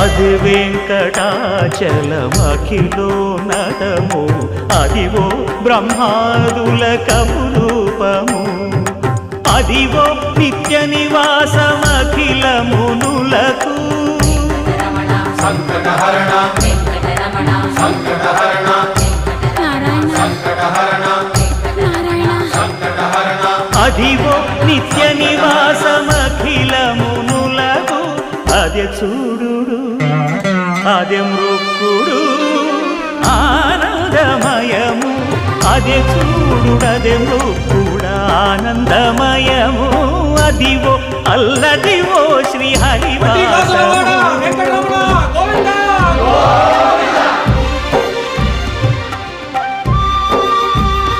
అది వెంకటాచలమఖిలో నటము. అదివో బ్రహ్మాదుల కపురూపము. అదివో నిత్య నివాసమఖిల మునులకు రమణ సంకటహరణ సంకటహరణ నారాయణ సంకటహరణ నారాయణ. సంకటహరణ. అదివో నిత్య నివాసమఖిల అదే చూడు అదే మృక్కుడు ఆనందమయము. అదే చూడు అదే మృక్కుడు ఆనందమయము. అదివో అల్లదివో